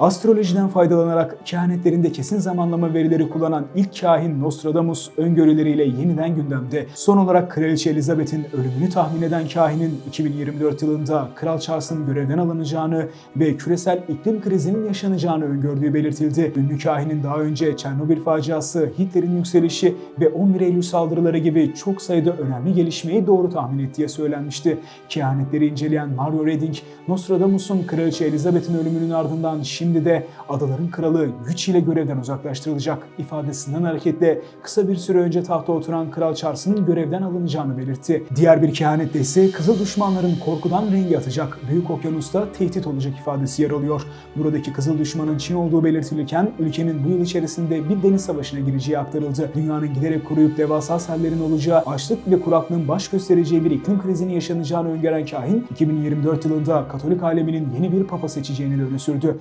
Astrolojiden faydalanarak kehanetlerinde kesin zamanlama verileri kullanan ilk kahin Nostradamus öngörüleriyle yeniden gündemde. Son olarak Kraliçe Elizabeth'in ölümünü tahmin eden kahinin 2024 yılında Kral Charles'ın görevden alınacağını ve küresel iklim krizinin yaşanacağını öngördüğü belirtildi. Ünlü kahinin daha önce Çernobil faciası, Hitler'in yükselişi ve 11 Eylül saldırıları gibi çok sayıda önemli gelişmeyi doğru tahmin ettiği söylenmişti. Kehanetleri inceleyen Mario Redding, Nostradamus'un Kraliçe Elizabeth'in ölümünün ardından şimdi de adaların kralı güç ile görevden uzaklaştırılacak ifadesinden hareketle kısa bir süre önce tahta oturan Kral Charles'ın görevden alınacağını belirtti. Diğer bir kehanette ise kızıl düşmanların korkudan rengi atacak, Büyük Okyanus'ta tehdit olacak ifadesi yer alıyor. Buradaki kızıl düşmanın Çin olduğu belirtilirken ülkenin bu yıl içerisinde bir deniz savaşına gireceği aktarıldı. Dünyanın giderek kuruyup devasa sellerin olacağı, açlık ve kuraklığın baş göstereceği bir iklim krizinin yaşanacağını öngören kahin, 2024 yılında Katolik aleminin yeni bir papa seçeceğini de öne sürdü.